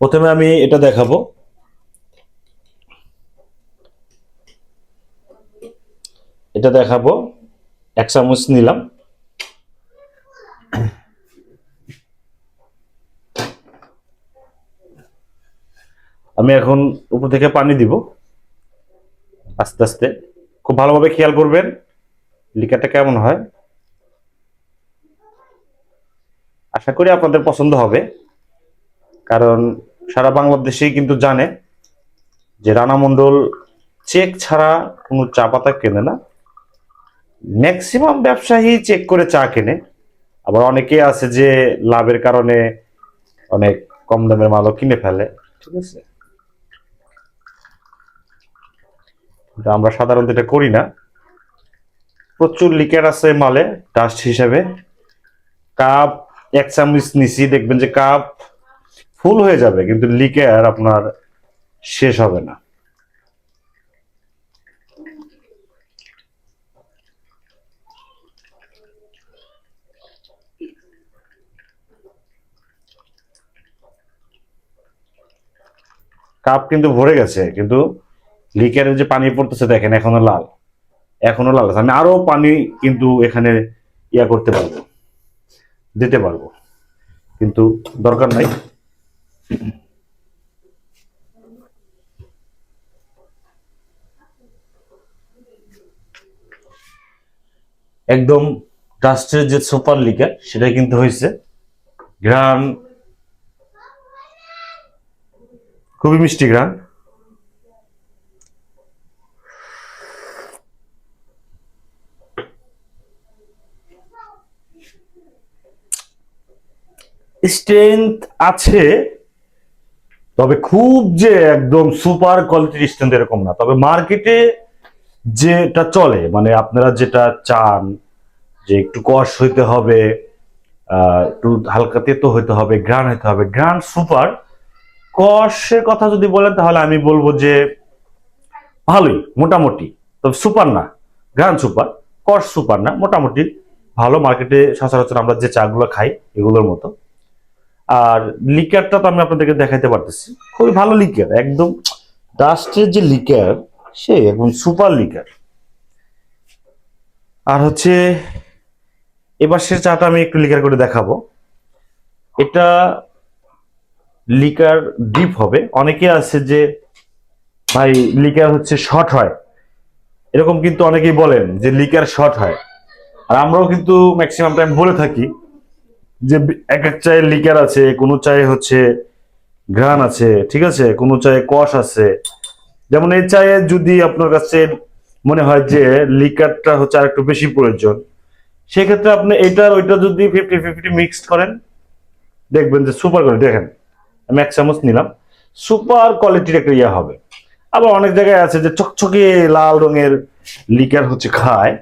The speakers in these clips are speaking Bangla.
প্রথমে আমি এটা দেখাবো। এটা দেখাবো। এক চামচ নিলাম। আমি এখন উপর থেকে পানি দিব। আস্তে আস্তে। খুব ভালোভাবে খেয়াল করবেন, লিকারটা কেমন হয়। আশা করি আপনাদের পছন্দ হবে। কারণ সারা বাংলাদেশেই কিন্তু জানে যে রানা মণ্ডল চেক ছাড়া কোনো চা পাতা কেনে না। ম্যাক্সিমাম ব্যবসায়ী চেক করে চা কেনে। আবার অনেকে আছে যে লাভের কারণে অনেক কম দামের মালও কিনে ফেলে। ঠিক আছে? আমরা সাধারণত এটা করি না। প্রচুর লিকার আছে মালে ডাস্ট হিসেবে। কাপ, এক চামচ নিচি দেখবেন যে কাপ ফুল হয়ে যাবে, কিন্তু লিকার আপনার শেষ হবে না। কাপ কিন্তু ভরে গেছে, কিন্তু লিকারের যে পানি পড়তেছে দেখেন, এখনও লাল। এখনও লাল আছে। আমি আরও পানি কিন্তু এখানে ইয়া করতে পারব, দিতে পারব। কিন্তু দরকার নাই। একদম ডাস্টের যে সুপার লিকার সেটা কিন্তু হয়েছে। ঘ্রাণ। খুবই মিষ্টি ঘ্রাণ। স্ট্রেংথ আছে তবে খুব যে একদম সুপার কোয়ালিটির স্ট্রেংথ এরকম না। তবে মার্কেটে যেটা চলে মানে আপনারা যেটা চান যে একটু কষ হইতে হবে একটু হালকা তেতো হইতে হবে গ্রান হইতে হবে গ্রান সুপার। কষের কথা যদি বলেন তাহলে আমি বলব যে ভালোই, মোটামুটি। তবে সুপার না গ্রান সুপার কষ সুপার না, মোটামুটি ভালো। মার্কেটে সচরাচর আমরা যে চাগুলো খাই, এগুলোর মতো। আর লিকারটা তো আমি আপনাদেরকে দেখাইতে পারতেছি। খুবই ভালো লিকার, একদম ডাস্টের যে লিকার, সে একদম সুপার লিকার। আর হচ্ছে এবার সে চাটা আমি একটু লিকার করে দেখাবো। এটা লিকার ডিপ হবে। অনেকে আছে যে, ভাই, লিকার হচ্ছে শর্ট হয়। এরকম কিন্তু অনেকেই বলেন যে, লিকার শর্ট হয়। আর আমরাও কিন্তু ম্যাক্সিমাম টাইম বলে থাকি। যে এক এক চায়ের লিকার আছে, কোনো চায়ে হচ্ছে ঘ্রাণ আছে, ঠিক আছে? কোনো চায়ে কষ আছে। যেমন এই চায়ে যদি আপনার কাছে মনে হয় যে লিকারটা হচ্ছে আর একটু বেশি প্রয়োজন, সেক্ষেত্রে আপনি এটার, ওইটা যদি ফিফটি ফিফটি মিক্সড করেন, দেখবেন যে সুপার কোয়ালিটি দেখেন, আমি এক চামচ নিলাম সুপার কোয়ালিটির একটা ইয়ে হবে। আবার অনেক জায়গায় আছে যে চকচকে লাল রঙের লিকার হচ্ছে খায়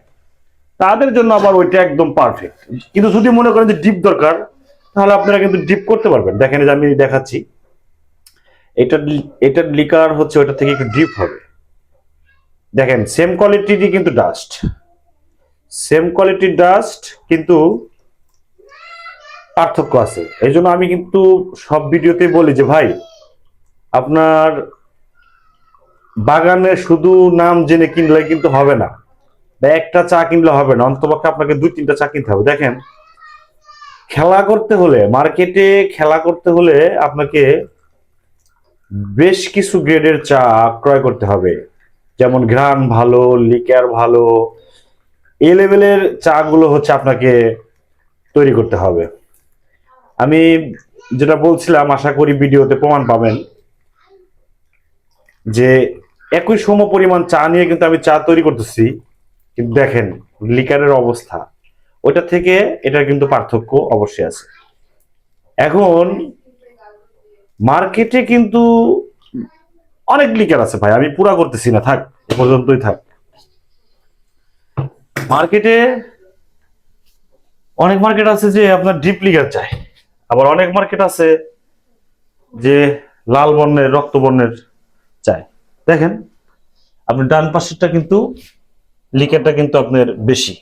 তাদের জন্য আবার ওইটা একদম পারফেক্ট কিন্তু যদি মনে করেন যে ডিপ দরকার, তাহলে আপনারা কিন্তু ডিপ করতে পারবেন। দেখেন যে আমি দেখাচ্ছি। এটা এটার লিকার হচ্ছে ওটা থেকে একটু ডিপ হবে। দেখেন সেম কোয়ালিটিরই কিন্তু ডাস্ট সেম কোয়ালিটির ডাস্ট কিন্তু পার্থক্য আছে। এই জন্য আমি কিন্তু সব ভিডিওতে বলি যে, ভাই, আপনার বাগানে শুধু নাম জেনে কিনলে কিন্তু হবে না। একটা চা কিনলে হবে না, অন্তপক্ষে আপনাকে দুই, তিনটা চা কিনতে হবে। দেখেন, খেলা করতে হলে, মার্কেটে খেলা করতে হলে আপনাকে বেশ কিছু গ্রেডের চা ক্রয় করতে হবে। যেমন ঘ্রাণ ভালো, লিকার ভালো, এ লেভেলের চা গুলো হচ্ছে আপনাকে তৈরি করতে হবে। আমি যেটা বলছিলাম, আশা করি ভিডিওতে প্রমাণ পাবেন যে একই সম পরিমাণ চা নিয়ে কিন্তু আমি চা তৈরি করতেছি। কিন্তু দেখেন, লিকারের অবস্থা। ওটা থেকে এটার কিন্তু পার্থক্য অবশ্যই আছে। এখন, মার্কেটে কিন্তু অনেক লিকার আছে ভাই, আমি পুরা করতেছি না, থাক, এ পর্যন্তই থাক। মার্কেটে অনেক মার্কেট আছে যে আপনার ডিপ লিকার চাই আবার অনেক মার্কেট আছে যে লাল বর্ণের, রক্ত বর্ণের চাই দেখেন, আপনি ডান পাশেরটা কিন্তু লিকারটা কিন্তু আপনার বেশি।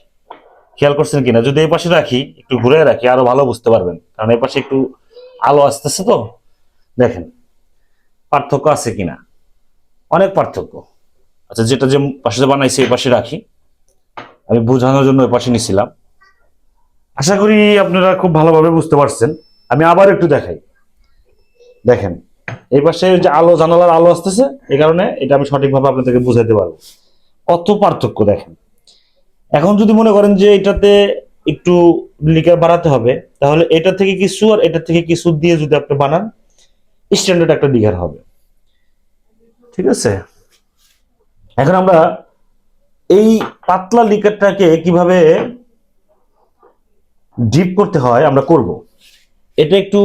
খেয়াল করছেন কিনা? যদি এই পাশে রাখি, একটু ঘুরে রাখি, আরও ভালো বুঝতে পারবেন। কারণ এই পাশে একটু আলো আসতেছে তো। দেখেন, পার্থক্য আছে কিনা? অনেক পার্থক্য। আচ্ছা যেটা যে পাশে বানাইছে, এই পাশে রাখি। আমি বোঝানোর জন্য ওই পাশে নিছিলাম। আশা করি আপনারা খুব ভালোভাবে বুঝতে পারছেন। আমি আবার একটু দেখাই। দেখেন, এই পাশে যে আলো, জানালার আলো আসতেছে, এই কারণে এটা আমি সঠিকভাবে আপনাদেরকে বুঝাইতে পারব। কত পার্থক্য দেখেন? এখন যদি মনে করেন যে এটাতে একটু লিকার বাড়াতে হবে, তাহলে এটা থেকে কিছু আর এটা থেকে কিছু দিয়ে যদি আপনি বানান স্ট্যান্ডার্ড একটা লিকার হবে। ঠিক আছে? এখন আমরা এই পাতলা লিকারটাকে কীভাবে ডিপ করতে হয় আমরা করব। এটা একটু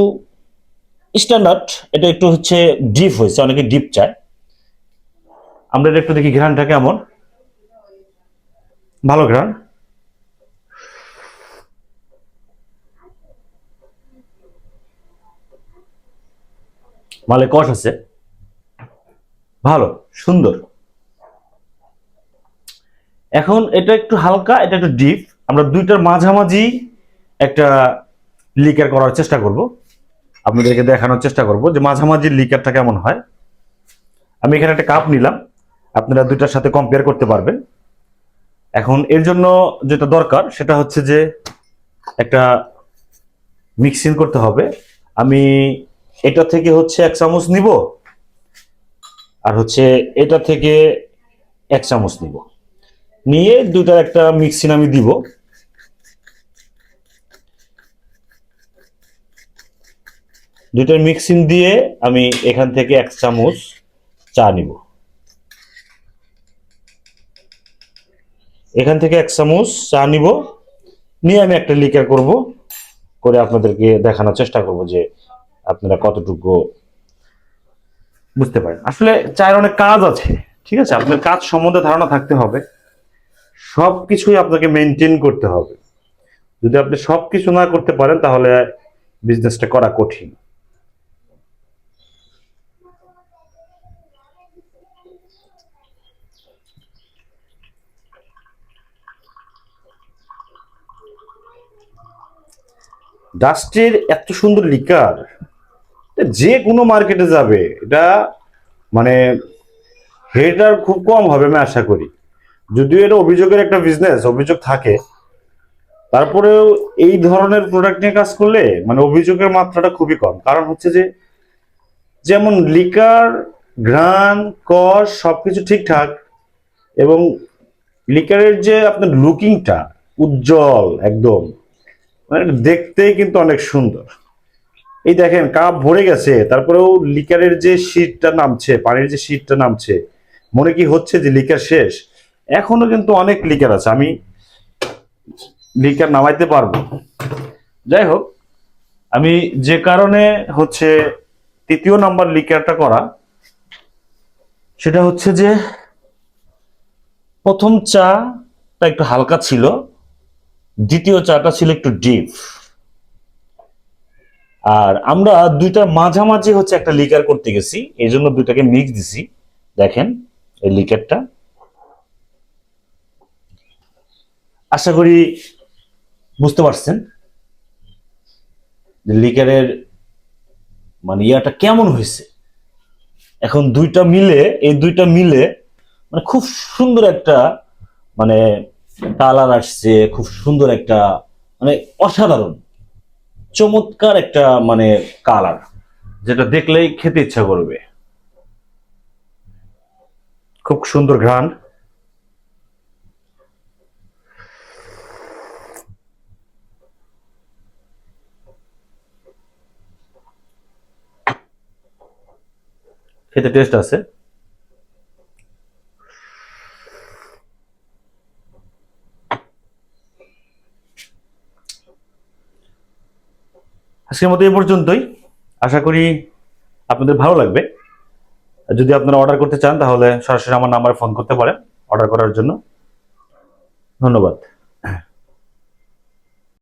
স্ট্যান্ডার্ড এটা একটু হচ্ছে ডিপ হয়েছে, অনেকে ডিপ চায়। আমরা এটা একটু দেখি ঘ্রানটা কেমন। ভালো ঘ্রাণ মালে কষ আছে। ভালো, সুন্দর। এখন এটা একটু হালকা, এটা একটু ডিপ। আমরা দুইটার মাঝামাঝি একটা লিকার করার চেষ্টা করব। আপনাদেরকে দেখানোর চেষ্টা করব যে মাঝামাঝি লিকারটা কেমন হয়। আমি এখানে একটা কাপ নিলাম। আপনারা দুইটার সাথে কম্পেয়ার করতে পারবেন। এখন এর জন্য যেটা দরকার, সেটা হচ্ছে যে একটা মিক্সিং করতে হবে। আমি এটা থেকে হচ্ছে এক চামচ নিব, আর হচ্ছে এটা থেকে এক চামচ নিব। নিয়ে দুটার একটা মিক্সিং আমি দিব। দুটার মিক্সিং দিয়ে আমি এখান থেকে এক চামচ চা নিব। এখান থেকে এক চামচ চা নিব। নিয়ে আমি একটা লিকার করব, করে আপনাদেরকে দেখানোর চেষ্টা করব যে আপনারা কতটুকু বুঝতে পারেন। আসলে চায়ের অনেক কাজ আছে, ঠিক আছে? আপনার কাজ সম্বন্ধে ধারণা থাকতে হবে। সব কিছুই আপনাকে মেনটেন করতে হবে। যদি আপনি সব কিছু না করতে পারেন, তাহলে বিজনেসটা করা কঠিন। ডাস্টের এত সুন্দর লিকার যে কোনো মার্কেটে যাবে, এটা মানে হেটার খুব কম হবে, আমি আশা করি। যদিও এটা অভিযোগের একটা বিজনেস অভিযোগ থাকে। তারপরেও এই ধরনের প্রোডাক্ট নিয়ে কাজ করলে মানে অভিযোগের মাত্রাটা খুবই কম। কারণ হচ্ছে যে, যেমন লিকার ঘ্রাণ, কস, সবকিছু ঠিকঠাক, এবং লিকারের যে আপনার লুকিংটা উজ্জ্বল একদম। মানে দেখতেই কিন্তু অনেক সুন্দর। এই দেখেন, কাপ ভরে গেছে, তারপরেও লিকারের যে শীতটা নামছে, পানির যে শীতটা নামছে, মনে কি হচ্ছে যে লিকার শেষ? এখনও কিন্তু অনেক লিকার আছে, আমি লিকার নামাইতে পারব। যাই হোক, আমি যে কারণে হচ্ছে তৃতীয় নাম্বার লিকারটা করা, সেটা হচ্ছে যে প্রথম চাটা একটু হালকা ছিল দ্বিতীয় চাটা ছিল একটু ডিপ আর আমরা দুইটার মাঝামাঝি হচ্ছে একটা লিকার করতে গেছি, এই জন্য দুইটাকে মিক্স দিছি। দেখেন এই লিকারটা আশা করি বুঝতে পারছেন লিকারের মানে ইয়াটা কেমন হয়েছে। এখন দুইটা মিলে, এই দুইটা মিলে মানে খুব সুন্দর একটা মানে কালার আসছে, খুব সুন্দর একটা মানে অসাধারণ, চমৎকার একটা মানে কালার। যেটা দেখলেই খেতে ইচ্ছা করবে। খুব সুন্দর ঘ্রাণ। খেতে টেস্ট আছে। আজকের মতো এ পর্যন্তই। আশা করি আপনাদের ভালো লাগবে। যদি আপনারা অর্ডার করতে চান, তাহলে সরাসরি আমার নাম্বারে ফোন করতে পারেন অর্ডার করার জন্য। ধন্যবাদ।